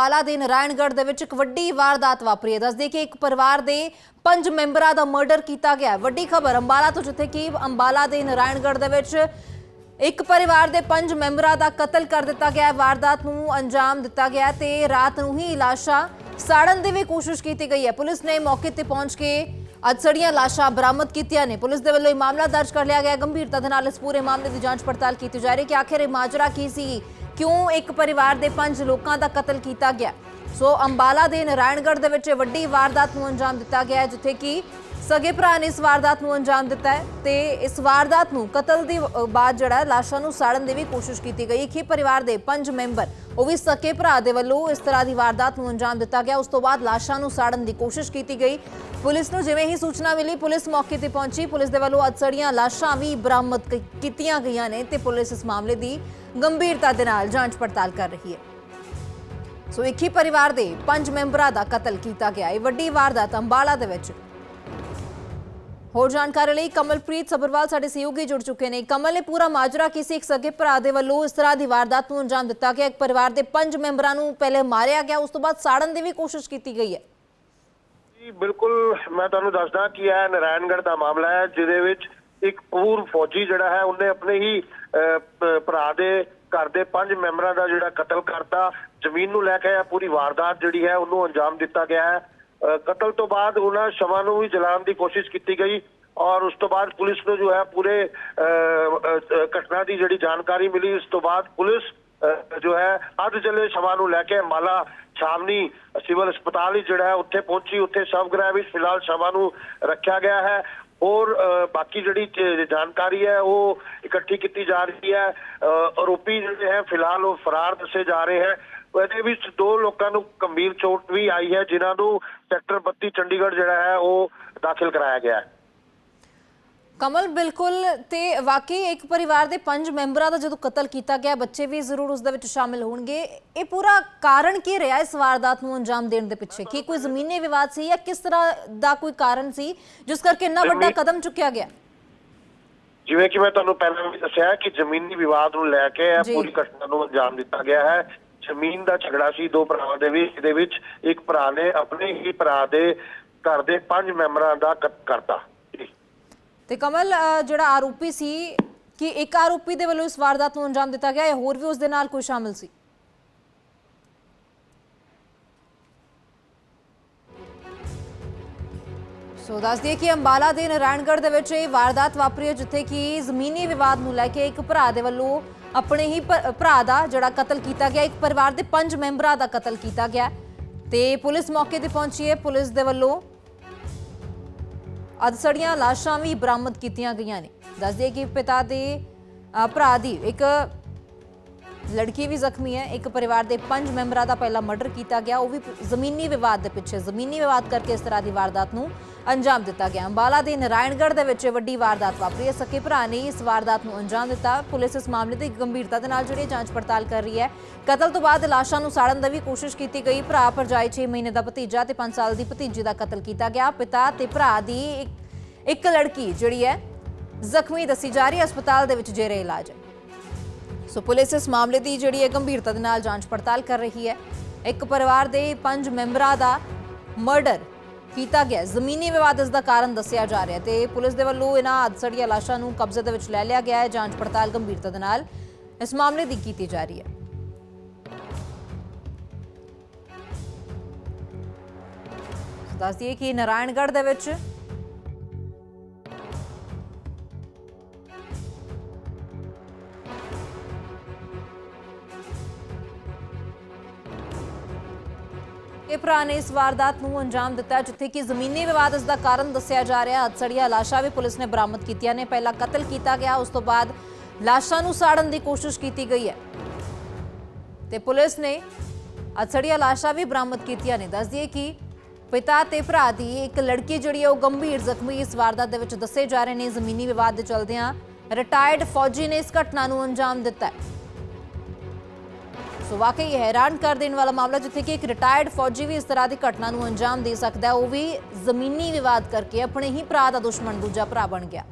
ਅੰਬਾਲਾ ਦੇ ਨਾਰਾਇਣਗੜ੍ਹ ਦੇ ਵਿੱਚ ਇੱਕ ਵੱਡੀ ਵਾਰਦਾਤ ਵਾਪਰੀ ਹੈ। ਦੱਸਦੇ ਕਿ ਇੱਕ ਪਰਿਵਾਰ ਦੇ ਪੰਜ ਮੈਂਬਰਾਂ ਦਾ ਮਰਡਰ ਕੀਤਾ ਗਿਆ ਵੱਡੀ ਖਬਰ, ਅੰਬਾਲਾ ਤੋਂ ਜਿੱਥੇ ਕਿ ਅੰਬਾਲਾ ਦੇ ਨਾਰਾਇਣਗੜ੍ਹ ਦੇ ਵਿੱਚ ਇੱਕ ਪਰਿਵਾਰ ਦੇ ਪੰਜ ਮੈਂਬਰਾਂ ਦਾ ਕਤਲ ਕਰ ਦਿੱਤਾ ਗਿਆ ਵਾਰਦਾਤ ਨੂੰ ਅੰਜਾਮ ਦਿੱਤਾ ਗਿਆ ਤੇ ਰਾਤ ਨੂੰ ਹੀ ਲਾਸ਼ਾਂ ਸਾੜਨ ਦੀ ਵੀ ਕੋਸ਼ਿਸ਼ ਕੀਤੀ ਗਈ ਹੈ। ਪੁਲਿਸ ਨੇ ਮੌਕੇ ਤੇ ਪਹੁੰਚ ਕੇ ਅਜਸੜੀਆਂ ਲਾਸ਼ਾਂ ਬਰਾਮਦ ਕੀਤੀਆਂ ਨੇ। ਪੁਲਿਸ ਦੇ ਵੱਲੋਂ ਇਹ ਮਾਮਲਾ ਦਰਜ ਕਰ ਲਿਆ ਗਿਆ ਗੰਭੀਰਤਾ ਦੇ ਨਾਲ ਇਸ ਪੂਰੇ ਮਾਮਲੇ ਦੀ ਜਾਂਚ ਪੜਤਾਲ ਕੀਤੀ ਜਾ ਰਹੀ ਹੈ ਕਿ ਆਖਿਰ ਇਹ ਮਾਜਰਾ ਕੀ ਸੀ? ਕਿਉਂ ਇੱਕ ਪਰਿਵਾਰ ਦੇ ਪੰਜ ਲੋਕਾਂ ਦਾ ਕਤਲ ਕੀਤਾ ਗਿਆ? ਸੋ ਅੰਬਾਲਾ ਦੇ ਨਾਰਾਇਣਗੜ੍ਹ ਦੇ ਵਿੱਚ ਇਹ ਵੱਡੀ ਵਾਰਦਾਤ ਨੂੰ ਅੰਜਾਮ ਦਿੱਤਾ ਗਿਆ ਜਿੱਥੇ ਕਿ ਸਗੇ ਭਰਾ ਨੇ ਇਸ ਵਾਰਦਾਤ ਨੂੰ ਅੰਜਾਮ ਦਿੱਤਾ ਹੈ ਤੇ ਇਸ ਵਾਰਦਾਤ ਨੂੰ ਕਤਲ ਦੀ ਬਾਅਦ ਜਿਹੜਾ ਲਾਸ਼ਾਂ ਨੂੰ ਸਾੜਨ ਦੀ ਵੀ ਕੋਸ਼ਿਸ਼ ਕੀਤੀ ਗਈ। ਕਿ ਪਰਿਵਾਰ ਦੇ ਪੰਜ ਮੈਂਬਰ, ਉਹ ਵੀ ਸਕੇ ਭਰਾ ਦੇ ਵੱਲੋਂ ਇਸ ਤਰ੍ਹਾਂ ਦੀ ਵਾਰਦਾਤ ਨੂੰ ਅੰਜਾਮ ਦਿੱਤਾ ਗਿਆ। ਉਸ ਤੋਂ ਬਾਅਦ ਲਾਸ਼ਾਂ ਨੂੰ ਸਾੜਨ ਦੀ ਕੋਸ਼ਿਸ਼ ਕੀਤੀ ਗਈ। ਪੁਲਿਸ ਨੂੰ ਜਿਵੇਂ ਹੀ ਸੂਚਨਾ ਮਿਲੀ, ਪੁਲਿਸ ਮੌਕੇ ਤੇ ਪਹੁੰਚੀ। ਪੁਲਿਸ ਦੇ ਵੱਲੋਂ ਅਤਸੜੀਆਂ ਲਾਸ਼ਾਂ ਵੀ ਬਰਾਮਦ ਕੀਤੀਆਂ ਗਈਆਂ ਨੇ ਤੇ ਪੁਲਿਸ ਇਸ ਮਾਮਲੇ ਦੀ ਗੰਭੀਰਤਾ ਦੇ ਨਾਲ ਜਾਂਚ ਪੜਤਾਲ ਕਰ ਰਹੀ ਹੈ। ਸੋ ਇੱਕ ਹੀ ਪਰਿਵਾਰ ਦੇ ਪੰਜ ਮੈਂਬਰਾਂ ਦਾ ਕਤਲ ਕੀਤਾ ਗਿਆ। ਇਹ ਵੱਡੀ ਵਾਰਦਾਤ ਅੰਬਾਲਾ ਦੇ ਵਿੱਚ ਹੋਰ ਜਾਣਕਾਰੀ ਲਈ ਕਮਲਪ੍ਰੀਤ ਸਬਰਵਾਲ ਸਾਡੇ ਸਹਿਯੋਗੀ ਜੁੜ ਚੁੱਕੇ ਨੇ। ਕਮਲ ਨੇ ਪੂਰਾ ਮਾਜਰਾ ਕਿਸੇ ਇੱਕ ਸਗੇ ਭਰਾ ਦੇ ਵੱਲੋਂ ਇਸ ਤਰ੍ਹਾਂ ਦੀ ਵਾਰਦਾਤ ਨੂੰ ਅੰਜਾਮ ਦਿੱਤਾ ਗਿਆ। ਇੱਕ ਪਰਿਵਾਰ ਦੇ ਪੰਜ ਮੈਂਬਰਾਂ ਨੂੰ ਪਹਿਲੇ ਮਾਰਿਆ ਗਿਆ। ਉਸ ਤੋਂ ਬਾਅਦ ਸਾੜਨ ਦੀ ਵੀ ਕੋਸ਼ਿਸ਼ ਕੀਤੀ ਗਈ ਹੈ। ਜੀ, ਬਿਲਕੁਲ ਮੈਂ ਤੁਹਾਨੂੰ ਦੱਸਦਾ ਕਿ ਇਹ ਨਾਰਾਇਣਗੜ੍ਹ ਦਾ ਮਾਮਲਾ ਹੈ, ਜਿਹਦੇ ਵਿੱਚ ਇੱਕ ਪੂਰਵ ਫੌਜੀ ਜਿਹੜਾ ਹੈ, ਉਹਨੇ ਆਪਣੇ ਹੀ ਭਰਾ ਦੇ ਘਰ ਦੇ ਪੰਜ ਮੈਂਬਰਾਂ ਦਾ ਜਿਹੜਾ ਕਤਲ ਕਰਤਾ। ਜ਼ਮੀਨ ਨੂੰ ਲੈ ਕੇ ਇਹ ਪੂਰੀ ਵਾਰਦਾਤ ਜਿਹੜੀ ਹੈ, ਉਹਨੂੰ ਅੰਜਾਮ ਦਿੱਤਾ ਗਿਆ ਹੈ। ਕਤਲ ਤੋਂ ਬਾਅਦ ਉਹਨਾਂ ਸ਼ਵਾਂ ਨੂੰ ਵੀ ਜਲਾਉਣ ਦੀ ਕੋਸ਼ਿਸ਼ ਕੀਤੀ ਗਈ ਔਰ ਉਸ ਤੋਂ ਬਾਅਦ ਪੁਲਿਸ ਨੂੰ ਜੋ ਹੈ ਪੂਰੇ ਅਹ, ਘਟਨਾ ਦੀ ਜਿਹੜੀ ਜਾਣਕਾਰੀ ਮਿਲੀ ਉਸ ਤੋਂ ਬਾਅਦ ਪੁਲਿਸ ਜੋ ਹੈ ਅੱਧ ਜਲੇ ਸ਼ਵਾਂ ਨੂੰ ਲੈ ਕੇ ਮਾਲਾ ਛਾਵਨੀ ਸਿਵਲ ਹਸਪਤਾਲ ਹੀ ਜਿਹੜਾ ਹੈ ਉੱਥੇ ਪਹੁੰਚੀ। ਉੱਥੇ ਸ਼ਵ ਗ੍ਰਹਿ ਵਿੱਚ ਫਿਲਹਾਲ ਸ਼ਵਾਂ ਨੂੰ ਰੱਖਿਆ ਗਿਆ ਹੈ। ਔਰ ਅਹ, ਬਾਕੀ ਜਿਹੜੀ ਜਾਣਕਾਰੀ ਹੈ ਉਹ ਇਕੱਠੀ ਕੀਤੀ ਜਾ ਰਹੀ ਹੈ। ਅਹ, ਆਰੋਪੀ ਜਿਹੜੇ ਹੈ ਫਿਲਹਾਲ ਉਹ ਫਰਾਰ ਦੱਸੇ ਜਾ ਰਹੇ ਹੈ। ਇਹਦੇ ਵਿੱਚ ਦੋ ਲੋਕਾਂ ਨੂੰ ਗੰਭੀਰ ਚੋਟ ਵੀ ਆਈ ਹੈ ਜਿਨ੍ਹਾਂ ਨੂੰ ਸੈਕਟਰ 32 ਚੰਡੀਗੜ੍ਹ ਜਿਹੜਾ ਹੈ ਉਹ ਦਾਖਲ ਕਰਾਇਆ ਗਿਆ ਹੈ। ਕਮਲ ਬਿਲਕੁਲ ਤੇ ਵਾਕਈ ਇੱਕ ਪਰਿਵਾਰ ਦੇ ਪੰਜ ਮੈਂਬਰਾਂ ਦਾ ਜਦੋਂ ਕਤਲ ਕੀਤਾ ਗਿਆ ਬੱਚੇ ਵੀ ਜ਼ਰੂਰ ਉਸ ਦੇ ਵਿੱਚ ਸ਼ਾਮਿਲ ਹੋਣਗੇ। ਇਹ ਪੂਰਾ ਕਾਰਨ ਕੀ ਰਿਹਾ ਇਸ ਵਾਰਦਾਤ ਨੂੰ ਅੰਜਾਮ ਦੇਣ ਦੇ ਪਿੱਛੇ? ਕੀ ਕੋਈ ਜ਼ਮੀਨੀ ਵਿਵਾਦ ਸੀ ਜਾਂ ਕਿਸ ਤਰ੍ਹਾਂ ਦਾ ਕੋਈ ਕਾਰਨ ਸੀ ਜਿਸ ਕਰਕੇ ਇੰਨਾ ਵੱਡਾ ਕਦਮ ਚੁੱਕਿਆ ਗਿਆ? ਜਿਵੇਂ ਕਿ ਮੈਂ ਤੁਹਾਨੂੰ ਪਹਿਲਾਂ ਵੀ ਦੱਸਿਆ ਕਿ ਜ਼ਮੀਨੀ ਵਿਵਾਦ ਨੂੰ ਲੈ ਕੇ ਇਹ। ਪੂਰੀ ਘਟਨਾ ਨੂੰ ਅੰਜਾਮ ਦਿੱਤਾ ਗਿਆ ਹੈ। ਜ਼ਮੀਨ ਦਾ ਝਗੜਾ ਸੀ ਦੋ ਭਰਾਵਾਂ ਦੇ ਵਿੱਚ ਇਹਦੇ ਵਿੱਚ ਇੱਕ ਭਰਾ ਨੇ ਆਪਣੇ ਹੀ ਭਰਾ ਦੇ ਘਰ ਦੇ ਪੰਜ ਮੈਂਬਰਾਂ ਦਾ ਕਤਲ ਕਰਤਾ। ਤੇ ਕਮਲ ਜਿਹੜਾ ਆਰੋਪੀ ਸੀ, ਕਿ ਇੱਕ ਆਰੋਪੀ ਦੇ ਵੱਲੋਂ ਇਸ ਵਾਰਦਾਤ ਨੂੰ ਅੰਜਾਮ ਦਿੱਤਾ ਗਿਆ? ਜਾਂ ਹੋਰ ਵੀ ਉਸ ਦੇ ਨਾਲ ਕੋਈ ਸ਼ਾਮਿਲ ਸੀ? ਸੋ ਦੱਸ ਦਈਏ ਕਿ ਅੰਬਾਲਾ ਦੇ ਨਾਰਾਇਣਗੜ੍ਹ ਦੇ ਵਿੱਚ ਇਹ ਵਾਰਦਾਤ ਵਾਪਰੀ ਹੈ, ਜਿੱਥੇ ਕਿ ਜ਼ਮੀਨੀ ਵਿਵਾਦ ਨੂੰ ਲੈ ਕੇ ਇੱਕ ਭਰਾ ਦੇ ਵੱਲੋਂ ਆਪਣੇ ਹੀ ਭਰਾ ਦਾ ਜਿਹੜਾ ਕਤਲ ਕੀਤਾ ਗਿਆ, ਇੱਕ ਪਰਿਵਾਰ ਦੇ ਪੰਜ ਮੈਂਬਰਾਂ ਦਾ ਕਤਲ ਕੀਤਾ ਗਿਆ। ਤੇ ਪੁਲਿਸ ਮੌਕੇ ਤੇ ਪਹੁੰਚੀ ਹੈ। ਪੁਲਿਸ ਦੇ ਵੱਲੋਂ ਅਧਸੜੀਆਂ ਲਾਸ਼ਾਂ ਵੀ ਬਰਾਮਦ ਕੀਤੀਆਂ ਗਈਆਂ ਨੇ। ਦੱਸ ਕਿ ਪਿਤਾ ਦੇ ਭਰਾ ਦੀ ਇੱਕ ਲੜਕੀ ਵੀ ਜ਼ਖਮੀ ਹੈ। ਇੱਕ ਪਰਿਵਾਰ ਦੇ ਪੰਜ ਮੈਂਬਰਾਂ ਦਾ ਪਹਿਲਾ ਮਰਡਰ ਕੀਤਾ ਗਿਆ। ਉਹ ਵੀ ਜ਼ਮੀਨੀ ਵਿਵਾਦ ਦੇ ਪਿੱਛੇ, ਜ਼ਮੀਨੀ ਵਿਵਾਦ ਕਰਕੇ ਇਸ ਤਰ੍ਹਾਂ ਦੀ ਵਾਰਦਾਤ ਨੂੰ ਅੰਜਾਮ ਦਿੱਤਾ ਗਿਆ। ਅੰਬਾਲਾ ਦੇ ਨਾਰਾਇਣਗੜ੍ਹ ਦੇ ਵਿੱਚ ਇਹ ਵੱਡੀ ਵਾਰਦਾਤ ਵਾਪਰੀ ਹੈ। ਸਕੇ ਭਰਾ ਨੇ ਇਸ ਵਾਰਦਾਤ ਨੂੰ ਅੰਜਾਮ ਦਿੱਤਾ। ਪੁਲਿਸ ਇਸ ਮਾਮਲੇ ਦੀ ਗੰਭੀਰਤਾ ਦੇ ਨਾਲ ਜਿਹੜੀ ਜਾਂਚ ਪੜਤਾਲ ਕਰ ਰਹੀ ਹੈ। ਕਤਲ ਤੋਂ ਬਾਅਦ ਲਾਸ਼ਾਂ ਨੂੰ ਸਾੜਨ ਦੀ ਵੀ ਕੋਸ਼ਿਸ਼ ਕੀਤੀ ਗਈ। ਭਰਾ ਭਰਜਾਈ 6 ਮਹੀਨੇ ਦਾ ਭਤੀਜਾ ਤੇ 5 ਸਾਲ ਦੀ ਭਤੀਜੀ ਦਾ ਕਤਲ ਕੀਤਾ ਗਿਆ। ਪਿਤਾ ਤੇ ਭਰਾ ਦੀ ਇੱਕ- ਇੱਕ ਲੜਕੀ ਜਿਹੜੀ ਹੈ, ਜ਼ਖਮੀ ਦੱਸੀ ਜਾ ਰਹੀ ਹੈ। ਹਸਪਤਾਲ ਦੇ ਵਿੱਚ ਜੇਰੇ ਇਲਾਜ ਹੈ। ਸੋ ਪੁਲਿਸ ਇਸ ਮਾਮਲੇ ਦੀ ਜਿਹੜੀ ਹੈ ਗੰਭੀਰਤਾ ਦੇ ਨਾਲ ਜਾਂਚ ਪੜਤਾਲ ਕਰ ਰਹੀ ਹੈ। ਇੱਕ ਪਰਿਵਾਰ ਦੇ ਪੰਜ ਮੈਂਬਰਾਂ ਦਾ ਮਰਡਰ ਕੀਤਾ ਗਿਆ ਜ਼ਮੀਨੀ ਵਿਵਾਦ ਇਸ ਦਾ ਕਾਰਨ ਦੱਸਿਆ ਜਾ ਰਿਹਾ ਹੈ ਤੇ ਪੁਲਿਸ ਦੇ ਵੱਲੋਂ ਇਹਨਾਂ ਅਧਸੜੀਆਂ ਲਾਸ਼ਾਂ ਨੂੰ ਕਬਜ਼ੇ ਦੇ ਵਿੱਚ ਲੈ ਲਿਆ ਗਿਆ ਹੈ। ਜਾਂਚ ਪੜਤਾਲ ਗੰਭੀਰਤਾ ਦੇ ਨਾਲ ਇਸ ਮਾਮਲੇ ਦੀ ਕੀਤੀ ਜਾ ਰਹੀ ਹੈ। ਦੱਸਦੀਏ ਕਿ ਨਾਰਾਇਣਗੜ੍ਹ ਦੇ ਵਿੱਚ ਇਹ ਭਰਾ ਨੇ ਇਸ ਵਾਰਦਾਤ ਨੂੰ ਅੰਜਾਮ ਦਿੱਤਾ, ਜਿੱਥੇ ਕਿ ਜ਼ਮੀਨੀ ਵਿਵਾਦ ਇਸ ਦਾ ਕਾਰਨ ਦੱਸਿਆ ਜਾ ਰਿਹਾ। ਹੈ ਲਾਸ਼ਾਂ ਵੀ ਪੁਲਿਸ ਨੇ ਬਰਾਮਦ ਕੀਤੀਆਂ ਨੇ। ਪਹਿਲਾਂ ਕਤਲ ਕੀਤਾ ਗਿਆ, ਉਸ ਤੋਂ ਬਾਅਦ ਲਾਸ਼ਾਂ ਨੂੰ ਸਾੜਨ ਦੀ ਕੋਸ਼ਿਸ਼ ਕੀਤੀ ਗਈ ਹੈ। ਤੇ ਪੁਲਿਸ ਨੇ ਅਤਸੜੀਆਂ ਲਾਸ਼ਾਂ ਵੀ ਬਰਾਮਦ ਕੀਤੀਆਂ ਨੇ। ਦੱਸ ਦਈਏ ਕਿ ਪਿਤਾ ਤੇ ਭਰਾ ਦੀ ਇੱਕ ਲੜਕੀ ਜਿਹੜੀ ਹੈ, ਉਹ ਗੰਭੀਰ ਜ਼ਖਮੀ ਇਸ ਵਾਰਦਾਤ ਦੇ ਵਿੱਚ ਦੱਸੇ ਜਾ ਰਹੇ ਨੇ। ਜ਼ਮੀਨੀ ਵਿਵਾਦ ਦੇ ਚਲਦਿਆਂ ਰਿਟਾਇਰਡ ਫੌਜੀ ਨੇ ਇਸ ਘਟਨਾ ਨੂੰ ਅੰਜਾਮ ਦਿੱਤਾ ਹੈ। ਸੋ ਵਾਕਈ ਹੈਰਾਨ ਕਰ ਦੇਣ ਵਾਲਾ ਮਾਮਲਾ ਜਿੱਥੇ ਕਿ ਇੱਕ ਰਿਟਾਇਰਡ ਫੌਜੀ ਵੀ ਇਸ ਤਰ੍ਹਾਂ ਦੀ ਘਟਨਾ ਨੂੰ ਅੰਜਾਮ ਦੇ ਸਕਦਾ ਹੈ, ਉਹ ਵੀ ਜ਼ਮੀਨੀ ਵਿਵਾਦ ਕਰਕੇ ਆਪਣੇ ਹੀ ਭਰਾ ਦਾ ਦੁਸ਼ਮਣ ਦੂਜਾ ਭਰਾ ਬਣ ਗਿਆ।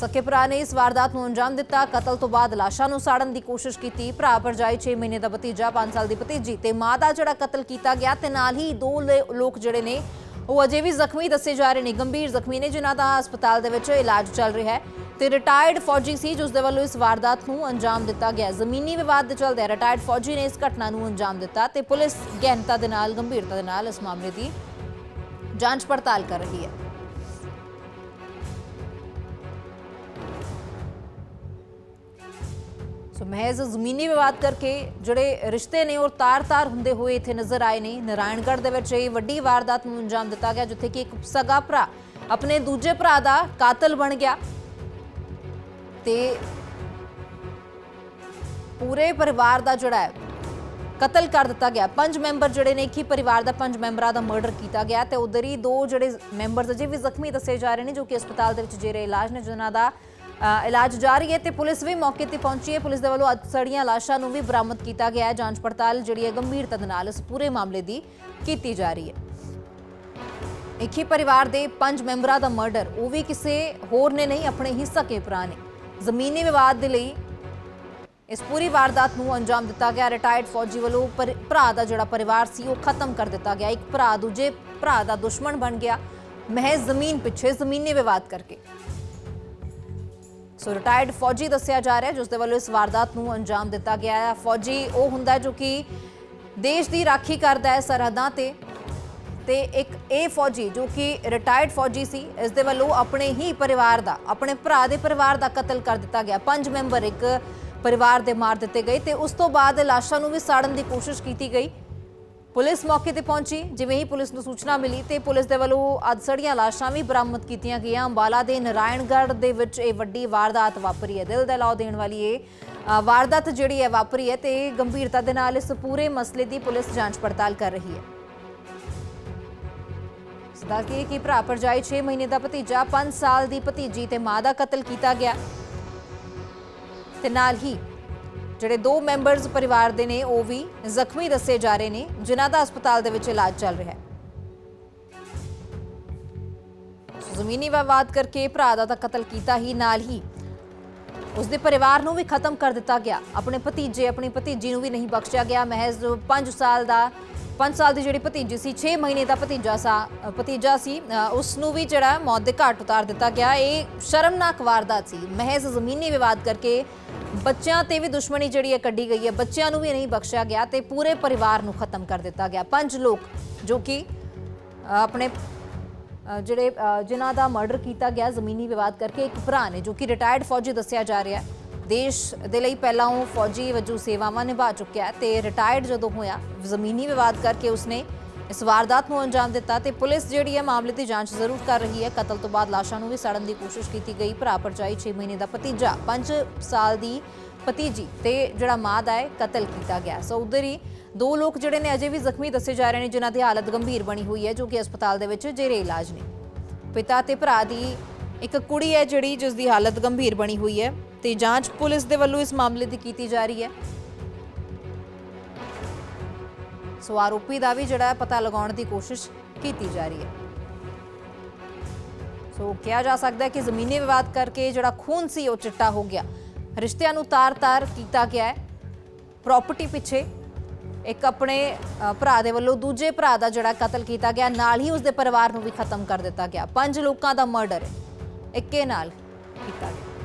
ਸਕੇ ਭਰਾ ਨੇ ਇਸ ਵਾਰਦਾਤ ਨੂੰ ਅੰਜਾਮ ਦਿੱਤਾ, ਕਤਲ ਤੋਂ ਬਾਅਦ ਲਾਸ਼ਾਂ ਨੂੰ ਸਾੜਨ ਦੀ ਕੋਸ਼ਿਸ਼ ਕੀਤੀ। ਭਰਾ ਭਰਜਾਈ 6 ਮਹੀਨੇ ਦਾ ਭਤੀਜਾ 5 ਸਾਲ ਦੀ ਭਤੀਜੀ ਤੇ ਮਾਂ ਦਾ ਜਿਹੜਾ ਕਤਲ ਕੀਤਾ ਗਿਆ ਤੇ ਨਾਲ ਹੀ ਦੋ ਲੋਕ ਜਿਹੜੇ ਨੇ ਉਹ ਅਜੇ ਵੀ ਜ਼ਖਮੀ ਦੱਸੇ ਜਾ ਰਹੇ ਨੇ। ਗੰਭੀਰ ਜ਼ਖਮੀ ਨੇ, ਜਿਨ੍ਹਾਂ ਦਾ ਹਸਪਤਾਲ ਦੇ ਵਿੱਚ ਇਲਾਜ ਚੱਲ ਰਿਹਾ ਹੈ ਤੇ ਰਿਟਾਇਰਡ ਫੌਜੀ ਸੀ, ਜਿਸ ਦੇ ਵੱਲੋਂ ਇਸ ਵਾਰਦਾਤ ਨੂੰ ਅੰਜਾਮ ਦਿੱਤਾ ਗਿਆ। ਜ਼ਮੀਨੀ ਵਿਵਾਦ ਦੇ ਚਲਦੇ ਰਿਟਾਇਰਡ ਫੌਜੀ ਨੇ ਇਸ ਘਟਨਾ ਨੂੰ ਅੰਜਾਮ ਦਿੱਤਾ ਤੇ ਪੁਲਿਸ ਗਹਿਨਤਾ ਦੇ ਨਾਲ, ਗੰਭੀਰਤਾ ਦੇ ਨਾਲ ਇਸ ਮਾਮਲੇ ਦੀ ਜਾਂਚ ਪੜਤਾਲ ਕਰ ਰਹੀ ਹੈ। ਸੋ ਮਹਿਜ਼ ਜ਼ਮੀਨੀ ਵਿਵਾਦ ਕਰਕੇ ਜਿਹੜੇ ਰਿਸ਼ਤੇ ਨੇ ਉਹ ਤਾਰ-ਤਾਰ ਹੁੰਦੇ ਹੋਏ ਇੱਥੇ ਨਜ਼ਰ ਆਏ ਨੇ ਨਾਰਾਇਣਗੜ੍ਹ ਦੇ ਵਿੱਚ ਇਹ ਵੱਡੀ ਵਾਰਦਾਤ ਨੂੰ ਅੰਜਾਮ ਦਿੱਤਾ ਗਿਆ ਜਿੱਥੇ ਕਿ ਇੱਕ ਸਗਾ ਭਰਾ ਆਪਣੇ ਦੂਜੇ ਭਰਾ ਦਾ ਕਾਤਲ ਬਣ ਗਿਆ ਤੇ ਪੂਰੇ ਪਰਿਵਾਰ ਦਾ ਜਿਹੜਾ ਹੈ ਕਤਲ ਕਰ ਦਿੱਤਾ ਗਿਆ ਪੰਜ ਮੈਂਬਰ ਜਿਹੜੇ ਨੇ ਇੱਕ ਹੀ ਪਰਿਵਾਰ ਦਾ ਪੰਜ ਮੈਂਬਰਾਂ ਦਾ ਮਰਡਰ ਕੀਤਾ ਗਿਆ ਤੇ ਉਧਰ ਹੀ ਦੋ ਜਿਹੜੇ ਮੈਂਬਰਸ ਅਜੇ ਵੀ ਜ਼ਖਮੀ ਦੱਸੇ ਜਾ ਰਹੇ ਨੇ ਜੋ ਕਿ ਹਸਪਤਾਲ ਦੇ ਵਿੱਚ ਜੇਰੇ ਇਲਾਜ ਨੇ ਜਿਨ੍ਹਾਂ ਦਾ ਇਲਾਜ ਜਾਰੀ ਹੈ ਤੇ ਪੁਲਿਸ ਵੀ ਮੌਕੇ ਤੇ ਪਹੁੰਚੀ ਹੈ। ਪੁਲਿਸ ਦੇ ਵੱਲੋਂ ਅੱਜ ਸੜੀਆਂ ਲਾਸ਼ਾਂ ਨੂੰ ਵੀ ਬਰਾਮਦ ਕੀਤਾ ਗਿਆ ਹੈ। ਜਾਂਚ ਪੜਤਾਲ ਜਿਹੜੀ ਹੈ ਗੰਭੀਰਤਾ ਦੇ ਨਾਲ ਇਸ ਪੂਰੇ ਮਾਮਲੇ ਦੀ ਕੀਤੀ ਜਾ ਰਹੀ ਹੈ। ਇੱਕ ਹੀ ਪਰਿਵਾਰ ਦੇ ਪੰਜ ਮੈਂਬਰਾਂ ਦਾ ਮਰਡਰ, ਉਹ ਵੀ ਕਿਸੇ ਹੋਰ ਨੇ ਨਹੀਂ, ਆਪਣੇ ਹੀ ਸਕੇ ਭਰਾ ਨੇ ਜ਼ਮੀਨੀ ਵਿਵਾਦ ਦੇ ਲਈ ਇਸ ਪੂਰੀ ਵਾਰਦਾਤ ਨੂੰ ਅੰਜਾਮ ਦਿੱਤਾ ਗਿਆ। ਰਿਟਾਇਰਡ ਫੌਜੀ ਵੱਲੋਂ ਪਰ- ਭਰਾ ਦਾ ਜਿਹੜਾ ਪਰਿਵਾਰ ਸੀ, ਉਹ ਖਤਮ ਕਰ ਦਿੱਤਾ ਗਿਆ। ਇੱਕ ਭਰਾ, ਦੂਜੇ ਭਰਾ ਦਾ ਦੁਸ਼ਮਣ ਬਣ ਗਿਆ। ਮਹਿਜ਼ ਜ਼ਮੀਨ ਪਿੱਛੇ ਜ਼ਮੀਨੀ ਵਿਵਾਦ ਕਰਕੇ। ਸੋ ਰਿਟਾਇਰਡ ਫੌਜੀ ਦੱਸਿਆ ਜਾ ਰਿਹਾ ਜਿਸ ਦੇ ਵੱਲੋਂ ਇਸ ਵਾਰਦਾਤ ਨੂੰ ਅੰਜਾਮ ਦਿੱਤਾ ਗਿਆ ਹੈ। ਫੌਜੀ ਉਹ ਹੁੰਦਾ ਜੋ ਕਿ ਦੇਸ਼ ਦੀ ਰਾਖੀ ਕਰਦਾ ਹੈ ਸਰਹੱਦਾਂ ਤੇ। ਤੇ ਇੱਕ ਇਹ ਫੌਜੀ ਜੋ ਕਿ ਰਿਟਾਇਰਡ ਫੌਜੀ ਸੀ ਇਸ ਦੇ ਵੱਲੋਂ ਆਪਣੇ ਹੀ ਪਰਿਵਾਰ ਦਾ, ਆਪਣੇ ਭਰਾ ਦੇ ਪਰਿਵਾਰ ਦਾ ਕਤਲ ਕਰ ਦਿੱਤਾ ਗਿਆ। ਪੰਜ ਮੈਂਬਰ ਇੱਕ ਪਰਿਵਾਰ ਦੇ ਮਾਰ ਦਿੱਤੇ ਗਏ ਤੇ ਉਸ ਤੋਂ ਬਾਅਦ ਲਾਸ਼ਾਂ ਨੂੰ ਵੀ ਸਾੜਨ ਦੀ ਕੋਸ਼ਿਸ਼ ਕੀਤੀ ਗਈ। ਪੁਲਿਸ ਮੌਕੇ ਤੇ ਪਹੁੰਚੀ, ਜਿਵੇਂ ਹੀ ਪੁਲਿਸ ਨੂੰ ਸੂਚਨਾ ਮਿਲੀ ਤੇ ਪੁਲਿਸ ਦੇ ਵੱਲੋਂ ਅੱਜ ਲਾਸ਼ਾਂ ਵੀ ਬਰਾਮਦ ਕੀਤੀਆਂ ਗਈਆਂ। ਅੰਬਾਲਾ ਦੇ ਨਾਰਾਇਣਗੜ੍ਹ ਦੇ ਵਿੱਚ ਇਹ ਵੱਡੀ ਵਾਰਦਾਤ ਵਾਪਰੀ ਹੈ। ਦਿਲ ਦਹਿਲਾਓ ਦੇਣ ਵਾਲੀ ਇਹ ਵਾਰਦਾਤ ਜਿਹੜੀ ਹੈ ਵਾਪਰੀ ਹੈ ਤੇ ਗੰਭੀਰਤਾ ਦੇ ਨਾਲ ਇਸ ਪੂਰੇ ਮਸਲੇ ਦੀ ਪੁਲਿਸ ਜਾਂਚ ਪੜਤਾਲ ਕਰ ਰਹੀ ਹੈ। ਸਦਾ ਕੀ ਕਿ ਭਰਾ ਭਰਜਾਈ 6 ਮਹੀਨੇ ਦਾ ਭਤੀਜਾ 5 ਸਾਲ ਦੀ ਭਤੀਜੀ ਤੇ ਮਾਂ ਦਾ ਕਤਲ ਕੀਤਾ ਗਿਆ। ਤੇ ਨਾਲ ਹੀ ਜਿਹੜੇ ਦੋ ਮੈਂਬਰਸ ਪਰਿਵਾਰ ਦੇ ਨੇ, ਉਹ ਵੀ ਜ਼ਖਮੀ ਦੱਸੇ ਜਾ ਰਹੇ ਨੇ, ਜਿਨ੍ਹਾਂ ਦਾ ਹਸਪਤਾਲ ਦੇ ਵਿੱਚ ਇਲਾਜ ਚੱਲ ਰਿਹਾ ਹੈ। ਜ਼ਮੀਨੀ ਵਿਵਾਦ ਕਰਕੇ ਭਰਾ ਦਾ ਤਾਂ ਕਤਲ ਕੀਤਾ ਹੀ ਨਾਲ ਹੀ ਉਸ ਦੇ ਪਰਿਵਾਰ ਨੂੰ ਵੀ ਖਤਮ ਕਰ ਦਿੱਤਾ ਗਿਆ। ਆਪਣੇ ਭਤੀਜੇ, ਆਪਣੀ ਭਤੀਜੀ ਨੂੰ ਵੀ ਨਹੀਂ ਬਖਸ਼ਿਆ ਗਿਆ। ਮਹਿਜ਼ 5 ਸਾਲ ਦਾ 5 ਸਾਲ ਦੀ ਜਿਹੜੀ ਭਤੀਜੀ ਸੀ 6 ਮਹੀਨੇ ਦਾ ਭਤੀਜਾ ਸਾ ਭਤੀਜਾ ਸੀ ਅ, ਉਸ ਨੂੰ ਵੀ ਜਿਹੜਾ ਮੌਤ ਦੇ ਘਾਟ ਉਤਾਰ ਦਿੱਤਾ ਗਿਆ। ਇਹ ਸ਼ਰਮਨਾਕ ਵਾਰਦਾਤ ਸੀ। ਮਹਿਜ਼ ਜ਼ਮੀਨੀ ਵਿਵਾਦ ਕਰਕੇ ਬੱਚਿਆਂ ਤੇ ਵੀ ਦੁਸ਼ਮਣੀ ਜਿਹੜੀ ਹੈ ਕੱਢੀ ਗਈ ਹੈ। ਬੱਚਿਆਂ ਨੂੰ ਵੀ ਨਹੀਂ ਬਖਸ਼ਿਆ ਗਿਆ ਤੇ ਪੂਰੇ ਪਰਿਵਾਰ ਨੂੰ ਖਤਮ ਕਰ ਦਿੱਤਾ ਗਿਆ। ਪੰਜ ਲੋਕ ਜੋ ਕਿ ਆਪਣੇ ਜਿਹੜੇ ਜਿਨ੍ਹਾਂ ਦਾ ਮਰਡਰ ਕੀਤਾ ਗਿਆ ਜ਼ਮੀਨੀ ਵਿਵਾਦ ਕਰਕੇ ਇੱਕ ਭਰਾ ਨੇ ਜੋ ਕਿ ਰਿਟਾਇਰਡ ਫੌਜੀ ਦੱਸਿਆ ਜਾ ਰਿਹਾ ਹੈ। ਦੇਸ਼ ਦੇ ਲਈ ਪਹਿਲਾਂ ਉਹ ਫੌਜੀ ਵਜੋਂ ਸੇਵਾਵਾਂ ਨਿਭਾ ਚੁੱਕਿਆ ਹੈ ਤੇ ਰਿਟਾਇਰਡ ਜਦੋਂ ਹੋਇਆ, ਜ਼ਮੀਨੀ ਵਿਵਾਦ ਕਰਕੇ ਉਸਨੇ ਇਸ ਵਾਰਦਾਤ ਨੂੰ ਅੰਜਾਮ ਦਿੱਤਾ ਤੇ ਪੁਲਿਸ ਜਿਹੜੀ ਹੈ ਮਾਮਲੇ ਦੀ ਜਾਂਚ ਜ਼ਰੂਰ ਕਰ ਰਹੀ ਹੈ। ਕਤਲ ਤੋਂ ਬਾਅਦ ਲਾਸ਼ਾਂ ਨੂੰ ਵੀ ਸੜਨ ਦੀ ਕੋਸ਼ਿਸ਼ ਕੀਤੀ ਗਈ। ਭਰਾ ਭਰਜਾਈ 6 ਮਹੀਨੇ ਦਾ ਭਤੀਜਾ 5 ਸਾਲ ਦੀ ਭਤੀਜੀ ਤੇ ਜਿਹੜਾ ਮਾਂ ਦਾ ਹੈ, ਕਤਲ ਕੀਤਾ ਗਿਆ। ਸੋ ਉਧਰ ਹੀ ਦੋ ਲੋਕ ਜਿਹੜੇ ਨੇ ਅਜੇ ਵੀ ਜ਼ਖਮੀ ਦੱਸੇ ਜਾ ਰਹੇ ਨੇ, ਜਿਨ੍ਹਾਂ ਦੀ ਹਾਲਤ ਗੰਭੀਰ ਬਣੀ ਹੋਈ ਹੈ, ਜੋ ਕਿ ਹਸਪਤਾਲ ਦੇ ਵਿੱਚ ਜੇਰੇ ਇਲਾਜ ਨੇ। ਪਿਤਾ ਤੇ ਭਰਾ ਦੀ ਇੱਕ ਕੁੜੀ ਹੈ ਜਿਹੜੀ ਜਿਸ ਦੀ ਹਾਲਤ ਗੰਭੀਰ ਬਣੀ ਹੋਈ ਹੈ। ਤੇ ਜਾਂਚ ਪੁਲਿਸ ਦੇ ਵੱਲੋਂ ਇਸ ਮਾਮਲੇ ਦੀ ਕੀਤੀ ਜਾ ਰਹੀ ਹੈ। ਸੋ ਆਰੋਪੀ ਦਾ ਵੀ ਜਿਹੜਾ ਪਤਾ ਲਗਾਉਣ ਦੀ ਕੋਸ਼ਿਸ਼ ਕੀਤੀ ਜਾ ਰਹੀ ਹੈ। ਸੋ ਕਿਹਾ ਜਾ ਸਕਦਾ ਹੈ ਕਿ ਜ਼ਮੀਨੀ ਵਿਵਾਦ ਕਰਕੇ ਜਿਹੜਾ ਖੂਨ ਸੀ, ਉਹ ਚਿੱਟਾ ਹੋ ਗਿਆ। ਰਿਸ਼ਤਿਆਂ ਨੂੰ ਤਾਰ-ਤਾਰ ਕੀਤਾ ਗਿਆ ਹੈ। ਪ੍ਰਾਪਰਟੀ ਪਿੱਛੇ ਇੱਕ ਆਪਣੇ ਭਰਾ ਦੇ ਵੱਲੋਂ ਦੂਜੇ ਭਰਾ ਦਾ ਜਿਹੜਾ ਕਤਲ ਕੀਤਾ ਗਿਆ। ਨਾਲ ਹੀ ਉਸਦੇ ਪਰਿਵਾਰ ਨੂੰ ਵੀ ਖਤਮ ਕਰ ਦਿੱਤਾ ਗਿਆ। ਪੰਜ ਲੋਕਾਂ ਦਾ ਮਰਡਰ ਹੈ ਇੱਕੇ ਨਾਲ ਕੀਤਾ ਗਿਆ।